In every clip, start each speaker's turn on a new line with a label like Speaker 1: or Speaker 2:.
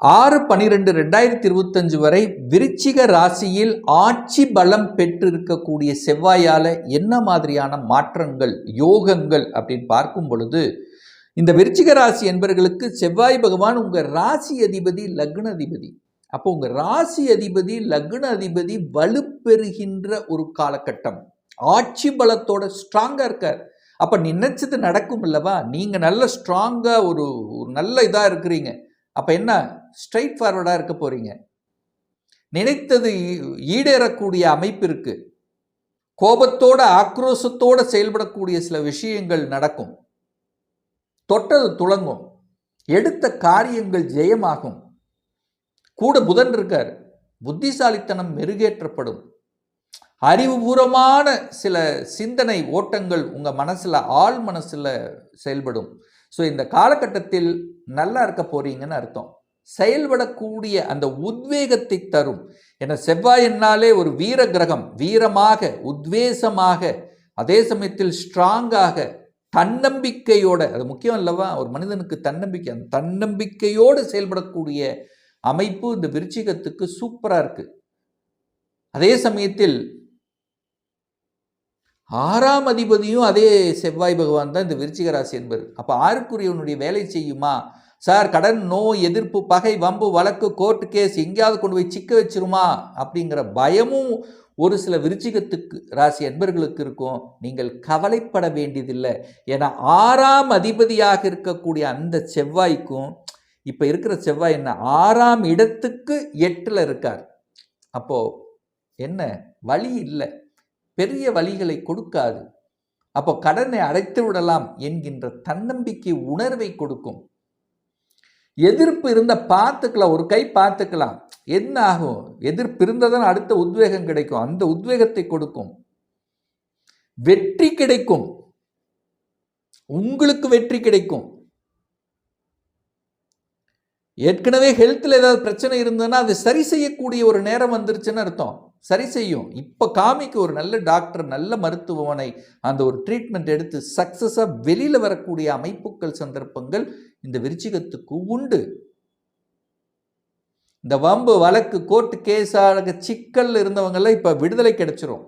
Speaker 1: ஆறு பனிரெண்டு ரெண்டாயிரத்தி இருபத்தஞ்சு வரை விருச்சிக ராசியில் ஆட்சி பலம் பெற்றிருக்கக்கூடிய செவ்வாயால் என்ன மாதிரியான மாற்றங்கள் யோகங்கள் அப்படின்னு பார்க்கும் பொழுது இந்த விருச்சிக ராசி என்பவர்களுக்கு செவ்வாய் பகவான் உங்கள் ராசி அதிபதி லக்ன அதிபதி. அப்போ உங்கள் ராசி அதிபதி லக்ன அதிபதி வலுப்பெறுகின்ற ஒரு காலகட்டம். ஆட்சி பலத்தோட ஸ்ட்ராங்காக இருக்கார். அப்போ நினைச்சது நடக்கும் இல்லவா? நீங்கள் நல்ல ஸ்ட்ராங்காக ஒரு ஒரு நல்ல இதாக இருக்கிறீங்க. அப்போ என்ன? ஸ்ட்ரைட் ஃபார்வர்டாக இருக்க போகிறீங்க நினைத்தது ஈடேறக்கூடிய அமைப்பு இருக்குது கோபத்தோட ஆக்ரோஷத்தோட செயல்படக்கூடிய சில விஷயங்கள் நடக்கும். தொட்டது துளங்கும். எடுத்த காரியங்கள் ஜெயமாகும். கூட புதன் இருக்கார். புத்திசாலித்தனம் மெருகேற்றப்படும். அறிவுபூர்வமான சில சிந்தனை ஓட்டங்கள் உங்கள் மனசில் ஆள் மனசில் செயல்படும். ஸோ இந்த காலகட்டத்தில் நல்லா இருக்க போறீங்கன்னு அர்த்தம். செயல்படக்கூடிய அந்த உத்வேகத்தை தரும். என செவ்வாயினாலே ஒரு வீர கிரகம் வீரமாக உத்வேசமாக அதே சமயத்தில் ஸ்ட்ராங்காக தன்னம்பிக்கையோட அது முக்கியம் அல்லவா? ஒரு மனிதனுக்கு தன்னம்பிக்கை அந்த தன்னம்பிக்கையோடு செயல்படக்கூடிய அமைப்பு இந்த விருச்சிகத்துக்கு சூப்பராக இருக்குது அதே சமயத்தில் ஆறாம் அதிபதியும் அதே செவ்வாய் பகவான் தான் இந்த விருச்சிக ராசி என்பது. அப்போ ஆறுக்குரியவனுடைய வேலை செய்யுமா? சார் கடன் நோய் எதிர்ப்பு பகை வம்பு வழக்கு கோர்ட்டு கேஸ் எங்கேயாவது கொண்டு போய் சிக்க வச்சிருமா? அப்படிங்கிற பயமும் ஒரு சில விருச்சிகத்துக்கு ராசி அன்பர்களுக்கு இருக்கும். நீங்கள் கவலைப்பட வேண்டியதில்லை. ஏன்னா ஆறாம் அதிபதியாக இருக்கக்கூடிய அந்த செவ்வாய்க்கும் இப்போ இருக்கிற செவ்வாய் என்ன? ஆறாம் இடத்துக்கு எட்டில் இருக்கார். அப்போது என்ன? வழி இல்லை. பெரிய வழிகளை கொடுக்காது. அப்போ கடனை அடைத்து விடலாம் என்கின்ற தன்னம்பிக்கை உணர்வை கொடுக்கும். எதிர்ப்பு இருந்த பார்த்துக்கலாம் ஒரு கை பார்த்துக்கலாம். என்ன ஆகும்? எதிர்ப்பு இருந்ததான் அடுத்த உத்வேகம் கிடைக்கும். அந்த உத்வேகத்தை கொடுக்கும். வெற்றி கிடைக்கும். உங்களுக்கு வெற்றி கிடைக்கும். ஏற்கனவே ஹெல்த்தில் ஏதாவது பிரச்சனை இருந்ததுன்னா அதை சரி செய்யக்கூடிய ஒரு நேரம் வந்துருச்சுன்னு அர்த்தம். சரி செய்யும். இப்போ காமிக்கு ஒரு நல்ல டாக்டர் நல்ல மருத்துவமனை அந்த ஒரு ட்ரீட்மெண்ட் எடுத்து சக்ஸஸாக வெளியில் வரக்கூடிய அமைப்புகள் சந்தர்ப்பங்கள் இந்த விருச்சிகத்துக்கு உண்டு. இந்த வம்பு வழக்கு கோர்ட்டு கேஸ் ஆக சிக்கல் இருந்தவங்கெல்லாம் இப்போ விடுதலை கிடைச்சிரும்.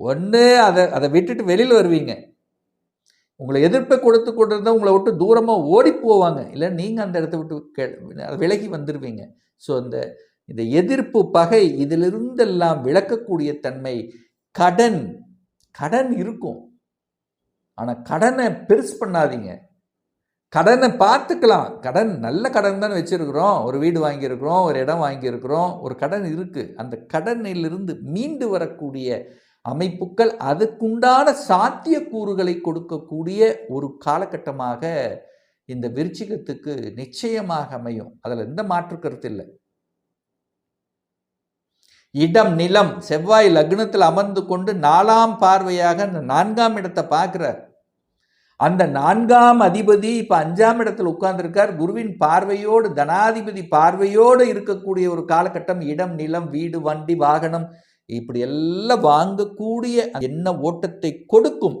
Speaker 1: ஒன்று அதை அதை விட்டுட்டு வெளியில் வருவீங்க. உங்களை எதிர்ப்பை கொடுத்து கொண்டிருந்தால் உங்களை விட்டு தூரமாக ஓடி போவாங்க. இல்லை நீங்கள் அந்த இடத்த விட்டு விலகி வந்துடுவீங்க ஸோ அந்த இந்த எதிர்ப்பு பகை இதிலிருந்தெல்லாம் விளக்கக்கூடிய தன்மை கடன். கடன் இருக்கும். ஆனால் கடனை பெருசு பண்ணாதீங்க. கடனை பார்த்துக்கலாம். கடன் நல்ல கடன் தானே வச்சுருக்குறோம். ஒரு வீடு வாங்கியிருக்கிறோம் ஒரு இடம் வாங்கியிருக்கிறோம். ஒரு கடன் இருக்குது அந்த கடனிலிருந்து மீண்டு வரக்கூடிய அமைப்புகள் அதுக்குண்டான சாத்தியக்கூறுகளை கொடுக்கக்கூடிய ஒரு காலகட்டமாக இந்த விருச்சிகத்துக்கு நிச்சயமாக அமையும். அதில் எந்த மாற்று கருத்து இல்லை. இடம் நிலம் செவ்வாய் லக்னத்தில் அமர்ந்து கொண்டு நாலாம் பார்வையாக அந்த நான்காம் இடத்தை பார்க்குறார். அந்த நான்காம் அதிபதி இப்போ அஞ்சாம் இடத்துல உட்கார்ந்துருக்கார். குருவின் பார்வையோடு தனாதிபதி பார்வையோடு இருக்கக்கூடிய ஒரு காலகட்டம். இடம் நிலம் வீடு வண்டி வாகனம் இப்படி எல்லாம் வாங்கக்கூடிய எண்ண ஓட்டத்தை கொடுக்கும்.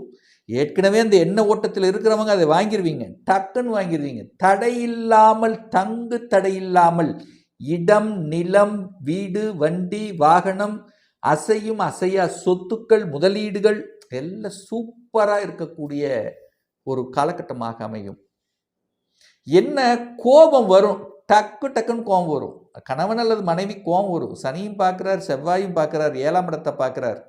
Speaker 1: ஏற்கனவே அந்த எண்ண ஓட்டத்தில் இருக்கிறவங்க அதை வாங்கிடுவீங்க டக்குன்னு வாங்கிடுவீங்க தடை இல்லாமல் தங்கு தடை இல்லாமல் இடம் நிலம் வீடு வண்டி வாகனம் அசையும் அசையா சொத்துக்கள் முதலீடுகள் எல்லாம் சூப்பராக இருக்கக்கூடிய ஒரு காலகட்டமாக அமையும். என்ன கோபம் வரும்? டக்கு டக்குன்னு கோபம் வரும். கணவன் அல்லது மனைவி கோபம் வரும். சனியும் பார்க்குறார் செவ்வாயும் பார்க்குறார் ஏழாம் இடத்தை பார்க்குறார்.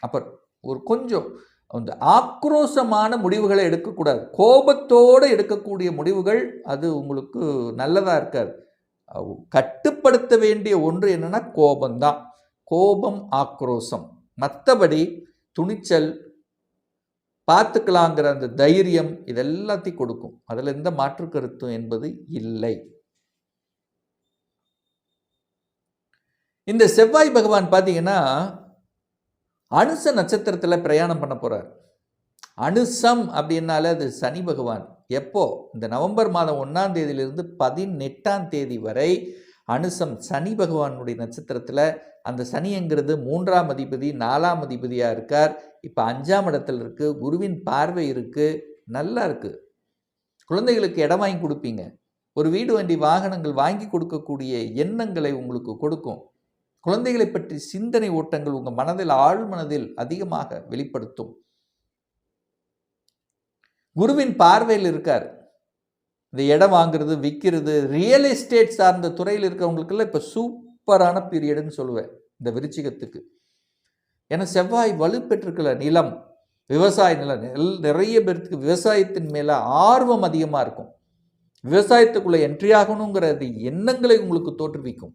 Speaker 1: அப்போ ஒரு கொஞ்சம் அந்த ஆக்ரோஷமான முடிவுகளை எடுக்கக்கூடாது. கோபத்தோடு எடுக்கக்கூடிய முடிவுகள் அது உங்களுக்கு நல்லதாக இருக்காது. கட்டுப்படுத்த வேண்டிய ஒன்று என்னென்னா கோபம்தான். கோபம் ஆக்ரோஷம். மற்றபடி துணிச்சல் பார்த்துக்கலாங்கிற அந்த தைரியம் இதெல்லாத்தையும் கொடுக்கும். அதில் எந்த மாற்று கருத்தும் என்பது இல்லை. இந்த செவ்வாய் பகவான் பார்த்தீங்கன்னா அனுச நட்சத்திரத்தில் பிரயாணம் பண்ண போகிறார் அனுசம் அப்படின்னாலே அது சனி பகவான். எப்போ? இந்த நவம்பர் மாதம் ஒன்றாம் தேதியிலிருந்து பதினெட்டாம் தேதி வரை அனுசம் சனி பகவானுடைய நட்சத்திரத்தில் அந்த சனிங்கிறது மூன்றாம் அதிபதி நாலாம் அதிபதியாக இருக்கார். இப்போ அஞ்சாம் இடத்துல இருக்குது குருவின் பார்வை இருக்குது நல்லா இருக்குது குழந்தைகளுக்கு இடம் வாங்கி கொடுப்பீங்க. ஒரு வீடு வண்டி வாகனங்கள் வாங்கி கொடுக்கக்கூடிய எண்ணங்களை உங்களுக்கு கொடுக்கும். குழந்தைகளை பற்றி சிந்தனை ஓட்டங்கள் உங்கள் மனதில் ஆழ் மனதில் அதிகமாக வெளிப்படுத்தும். குருவின் பார்வையில் இருக்கார். இந்த இடம் வாங்குறது விற்கிறது ரியல் எஸ்டேட் சார்ந்த துறையில் இருக்கிறவங்களுக்கெல்லாம் இப்போ சூப்பரான பீரியடுன்னு சொல்லுவேன் இந்த விருச்சிகத்துக்கு. ஏன்னா செவ்வாய் வலுப்பெற்றிருக்கல நிலம் விவசாய நிலம் நெல் நிறைய பேர்த்துக்கு விவசாயத்தின் மேலே ஆர்வம் அதிகமாக இருக்கும். விவசாயத்துக்குள்ளே என்ட்ரி ஆகணுங்கிறது எண்ணங்களை உங்களுக்கு தோற்றுவிக்கும்.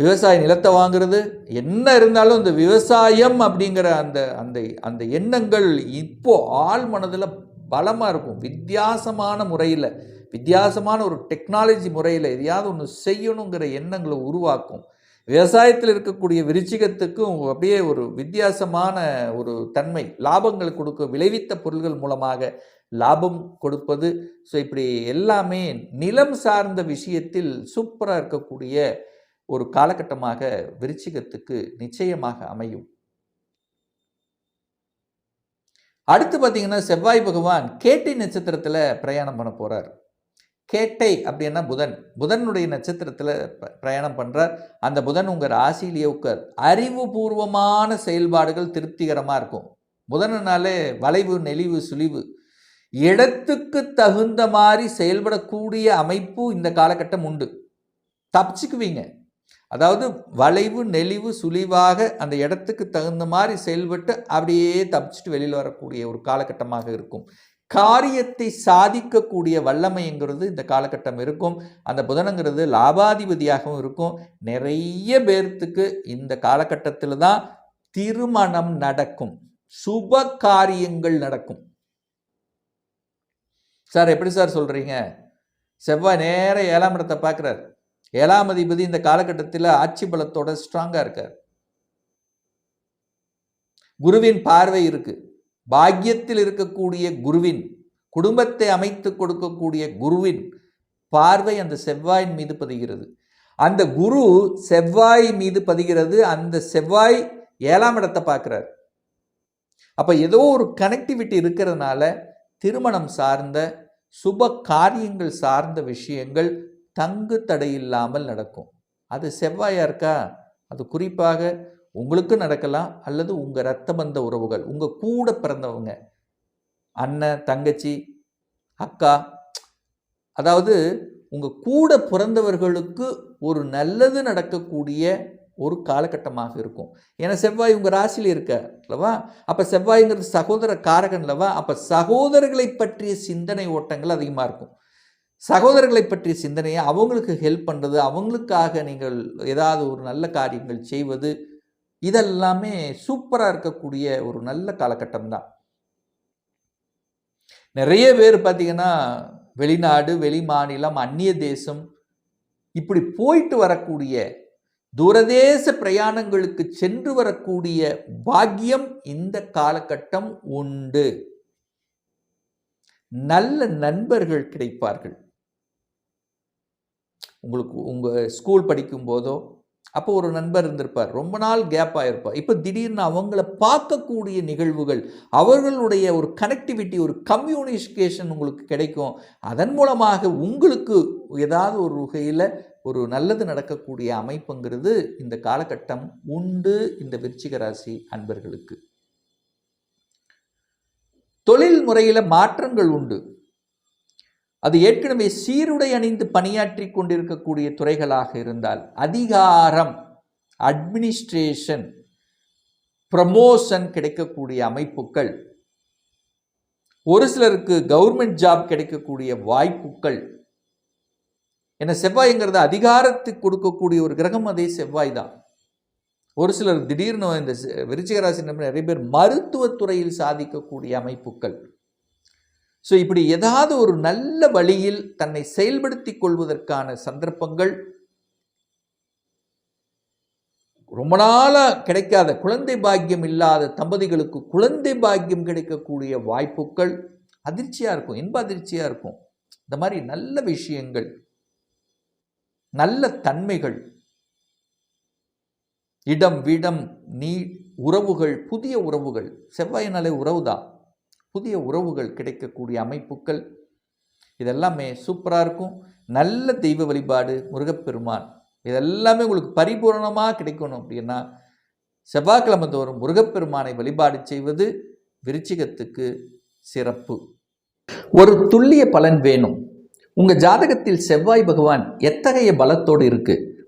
Speaker 1: விவசாய நிலத்தை வாங்குறது என்ன இருந்தாலும் இந்த விவசாயம் அப்படிங்கிற அந்த அந்த அந்த எண்ணங்கள் இப்போது ஆள் மனதில் பலமாக இருக்கும். வித்தியாசமான முறையில் வித்தியாசமான ஒரு டெக்னாலஜி முறையில் எதையாவது ஒன்று செய்யணுங்கிற எண்ணங்களை உருவாக்கும். விவசாயத்தில் இருக்கக்கூடிய விருச்சிகத்துக்கும் அப்படியே ஒரு வித்தியாசமான ஒரு தன்மை லாபங்கள் கொடுக்க விளைவித்த பொருள்கள் மூலமாக லாபம் கொடுப்பது. ஸோ இப்படி எல்லாமே நிலம் சார்ந்த விஷயத்தில் சூப்பராக இருக்கக்கூடிய ஒரு காலகட்டமாக விருச்சிகத்துக்கு நிச்சயமாக அமையும். அடுத்து பார்த்தீங்கன்னா செவ்வாய் பகவான் கேட்டை நட்சத்திரத்தில் பிரயாணம் பண்ண போகிறார் கேட்டை அப்படின்னா புதன். புதனுடைய நட்சத்திரத்தில் பிரயாணம் பண்ணுறார் அந்த புதன் உங்கள் ராசியிலேயே உட்கார். அறிவுபூர்வமான செயல்பாடுகள் திருப்திகரமாக இருக்கும். புதனனாலே வளைவு நெளிவு சுழிவு. இடத்துக்கு தகுந்த மாதிரி செயல்படக்கூடிய அமைப்பு இந்த காலகட்டம் உண்டு. தப்பிச்சுக்குவீங்க. அதாவது வளைவு நெளிவு சுழிவாக அந்த இடத்துக்கு தகுந்த மாதிரி செயல்பட்டு அப்படியே தப்பிச்சுட்டு வெளியில் வரக்கூடிய ஒரு காலகட்டமாக இருக்கும். காரியத்தை சாதிக்கக்கூடிய வல்லமைங்கிறது இந்த காலகட்டம் இருக்கும். அந்த புதனங்கிறது லாபாதிபதியாகவும் இருக்கும். நிறைய பேர்த்துக்கு இந்த காலகட்டத்தில் தான் திருமணம் நடக்கும். சுப காரியங்கள் நடக்கும். சார் எப்படி சார் சொல்கிறீங்க செவ்வாய் நேர ஏழாம் இடத்தை பார்க்குறாரு. ஏழாம் அதிபதி இந்த காலகட்டத்தில் ஆட்சி பலத்தோட ஸ்ட்ராங்காக இருக்கார். குருவின் பார்வை இருக்கு. பாக்கியத்தில் இருக்கக்கூடிய குருவின் குடும்பத்தை அமைத்து கொடுக்கக்கூடிய குருவின் பார்வை அந்த செவ்வாயின் மீது பதிகிறது. அந்த குரு செவ்வாய் மீது பதிகிறது அந்த செவ்வாய் ஏழாம் இடத்தை பார்க்குறார். அப்போ ஏதோ ஒரு கனெக்டிவிட்டி இருக்கிறதுனால திருமணம் சார்ந்த சுப காரியங்கள் சார்ந்த விஷயங்கள் தங்கு தடையில்லாமல் நடக்கும். அது செவ்வாயாக இருக்கா? அது குறிப்பாக உங்களுக்கு நடக்கலாம் அல்லது உங்கள் ரத்த பந்த உறவுகள் உங்கள் கூட பிறந்தவங்க அண்ணன் தங்கச்சி அக்கா அதாவது உங்கள் கூட பிறந்தவர்களுக்கு ஒரு நல்லது நடக்கக்கூடிய ஒரு காலகட்டமாக இருக்கும். ஏன்னா செவ்வாய் உங்கள் ராசியில் இருக்க அல்லவா? அப்போ செவ்வாய்ங்கிறது சகோதர காரகன் அல்லவா? அப்போ சகோதரர்களை பற்றிய சிந்தனை ஓட்டங்கள் அதிகமாக இருக்கும். சகோதரர்களை பற்றிய சிந்தனையை அவங்களுக்கு ஹெல்ப் பண்ணுறது அவங்களுக்காக நீங்கள் ஏதாவது ஒரு நல்ல காரியங்கள் செய்வது இதெல்லாமே சூப்பராக இருக்கக்கூடிய ஒரு நல்ல காலகட்டம் தான் நிறைய பேர் பார்த்தீங்கன்னா வெளிநாடு வெளி மாநிலம் அந்நிய தேசம் இப்படி போயிட்டு வரக்கூடிய தூரதேச பிரயாணங்களுக்கு சென்று வரக்கூடிய பாக்கியம் இந்த காலகட்டம் உண்டு. நல்ல நண்பர்கள் கிடைப்பார்கள். உங்களுக்கு உங்கள் ஸ்கூல் படிக்கும் போதோ அப்போ ஒரு நண்பர் இருந்திருப்பார். ரொம்ப நாள் கேப் ஆகிருப்பார் இப்போ திடீர்னு அவங்கள பார்க்கக்கூடிய நிகழ்வுகள் அவர்களுடைய ஒரு கனெக்டிவிட்டி ஒரு கம்யூனிகேஷன் உங்களுக்கு கிடைக்கும். அதன் மூலமாக உங்களுக்கு ஏதாவது ஒரு வகையில் ஒரு நல்லது நடக்கக்கூடிய அமைப்புங்கிறது இந்த காலகட்டம் உண்டு இந்த விருச்சிக ராசி அன்பர்களுக்கு. தொழில் முறையில் மாற்றங்கள் உண்டு. அது ஏற்கனவே சீருடை அணிந்து பணியாற்றி கொண்டிருக்கக்கூடிய துறைகளாக இருந்தால் அதிகாரம் அட்மினிஸ்ட்ரேஷன் ப்ரமோஷன் கிடைக்கக்கூடிய அமைப்புகள் ஒரு சிலருக்கு கவர்மெண்ட் ஜாப் கிடைக்கக்கூடிய வாய்ப்புகள். என செவ்வாய்ங்கிறது அதிகாரத்துக்கு கொடுக்கக்கூடிய ஒரு கிரகம் அதே செவ்வாய் தான். ஒரு சிலர் திடீர்னு இந்த விருச்சிகராசி நிறைய பேர் மருத்துவத்துறையில் சாதிக்கக்கூடிய அமைப்புகள். ஸோ இப்படி ஏதாவது ஒரு நல்ல வழியில் தன்னை செயல்படுத்தி கொள்வதற்கான சந்தர்ப்பங்கள் ரொம்ப நாளாக கிடைக்காத குழந்தை பாக்கியம் இல்லாத தம்பதிகளுக்கு குழந்தை பாக்கியம் கிடைக்கக்கூடிய வாய்ப்புகள் அதிர்ச்சியாக இருக்கும் இன்ப அதிர்ச்சியாக இருக்கும். இந்த மாதிரி நல்ல விஷயங்கள் நல்ல தன்மைகள் இடம் விடம் நீ உறவுகள் புதிய உறவுகள் செவ்வாயினாலே உறவு தான் புதிய உறவுகள் கிடைக்கக்கூடிய அமைப்புகள். இதெல்லாமே சூப்பராக இருக்கும். நல்ல தெய்வ வழிபாடு முருகப்பெருமான். இதெல்லாமே உங்களுக்கு பரிபூர்ணமாக கிடைக்கணும் அப்படின்னா செவ்வாய்க்கிழமை தோறும் முருகப்பெருமானை வழிபாடு செய்வது விருச்சிகத்துக்கு சிறப்பு. ஒரு துல்லிய பலன் வேணும். உங்கள் ஜாதகத்தில் செவ்வாய் பகவான் எத்தகைய பலத்தோடு இருக்குது